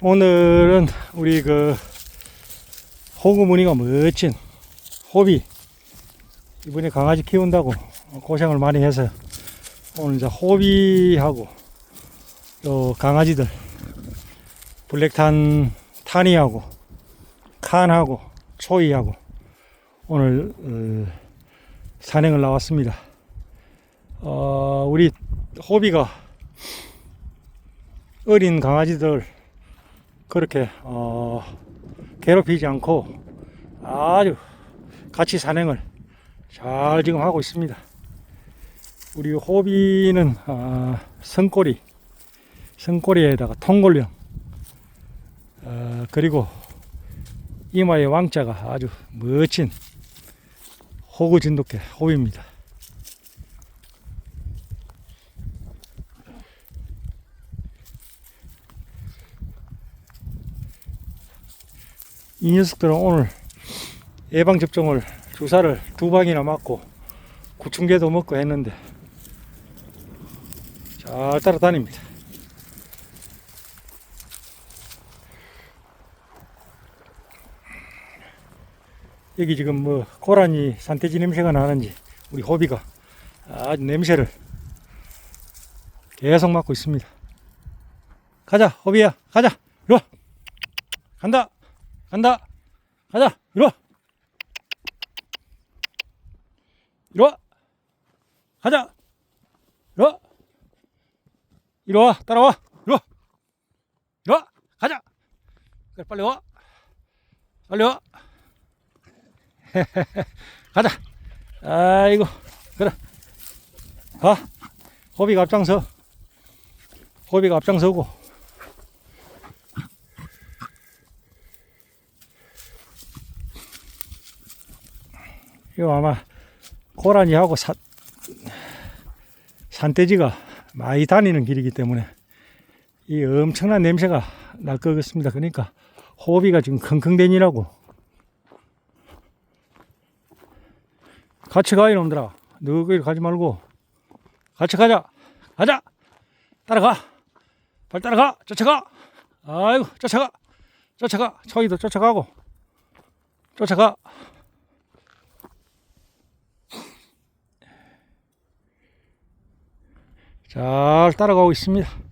오늘은 우리 그 호구 무늬가 멋진 호비 이번에 강아지 키운다고 고생을 많이 해서 오늘 이제 호비하고 또 강아지들 블랙탄 타니하고 칸하고 초이하고 오늘 어, 산행을 나왔습니다. 어, 우리 호비가 어린 강아지들 그렇게 어, 괴롭히지 않고 아주 같이 산행을 잘 지금 하고 있습니다. 우리 호비는 어, 성꼬리, 성꼬리에다가 통골령, 어, 그리고 이마의 왕자가 아주 멋진 호구 진돗개 호비입니다. 이 녀석들은 오늘 예방접종을 주사를 두 방이나 맞고 구충제도 먹고 했는데 잘 따라다닙니다. 여기 지금 뭐 고라니 산돼지 냄새가 나는지 우리 호비가 아주 냄새를 계속 맡고 있습니다. 가자 호비야 가자 이리 와 간다 간다. 가자. 이리 와. 이리 와. 가자. 이리 와. 이리 와. 따라와. 이리 와. 이리 와. 가자. 그래 빨리 와. 빨리 와. 가자. 아이고. 그래. 가. 호비가 앞장서. 호비가 앞장서고 이거 아마 고라니하고 사, 산돼지가 많이 다니는 길이기 때문에 이 엄청난 냄새가 날 것 같습니다. 그러니까 호비가 지금 킁킁대니라고. 같이 가 이놈들아. 너 거기 가지 말고. 같이 가자. 가자. 따라가. 빨리 따라가. 쫓아가. 아이고 쫓아가. 쫓아가. 초이도 쫓아가고. 쫓아가 잘 따라가고 있습니다.